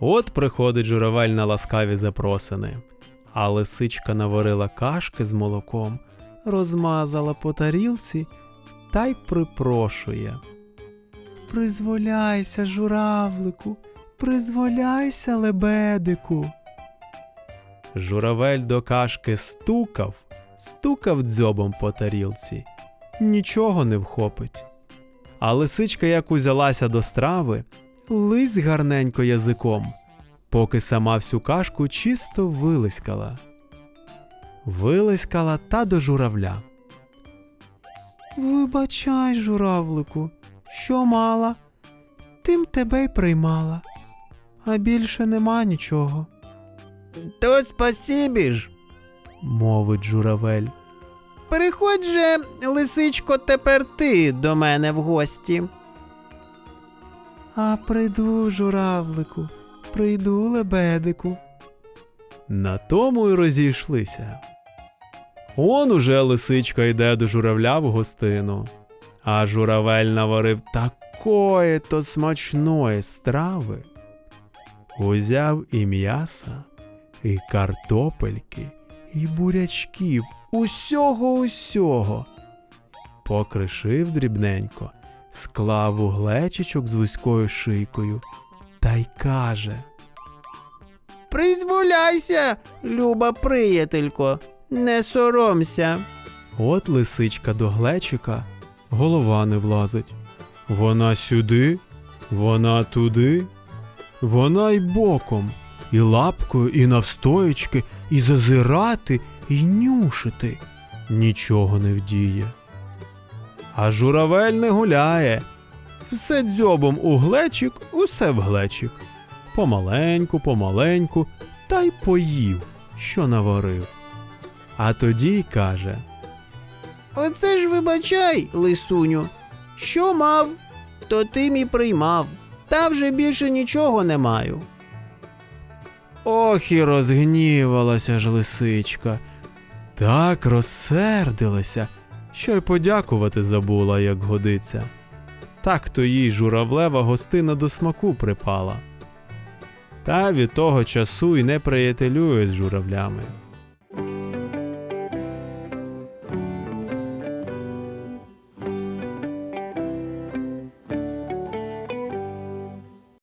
От приходить журавель на ласкаві запросини, а лисичка наварила кашки з молоком, розмазала по тарілці та й припрошує. Призволяйся, журавлику, призволяйся, лебедику. Журавель до кашки стукав, стукав дзьобом по тарілці, нічого не вхопить. А лисичка як узялася до страви, лись гарненько язиком, поки сама всю кашку чисто вилискала. Вилискала та до журавля. Вибачай, журавлику, що мала, тим тебе й приймала, а більше нема нічого, То спасибі ж. мовить журавель. Приходь же, лисичко, тепер ти до мене в гості. А прийду, журавлику, прийду, лебедику. На тому й розійшлися. Он уже лисичка йде до журавля в гостину, а журавель наварив такої то смачної страви. Узяв і м'яса, і картопельки, і бурячків, усього усього. Покришив дрібненько, склав у глечичок з вузькою шийкою та й каже. Призволяйся, люба приятелько, не соромся. От лисичка до глечика, голова не влазить. Вона сюди, вона туди, вона й боком, і лапкою, і навстоячки, і зазирати, і нюшити. Нічого не вдіє. А журавель не гуляє. Все дзьобом у глечик, усе в глечик. Помаленьку, помаленьку, та й поїв, що наварив. А тоді й каже: Оце ж вибачай, лисуню. Що мав, то ти мій приймав. Та вже більше нічого не маю. Ох і розгнівалася ж лисичка. Так розсердилася, що й подякувати забула, як годиться. Так то їй журавлева гостина до смаку припала. Та від того часу й не приятелює з журавлями.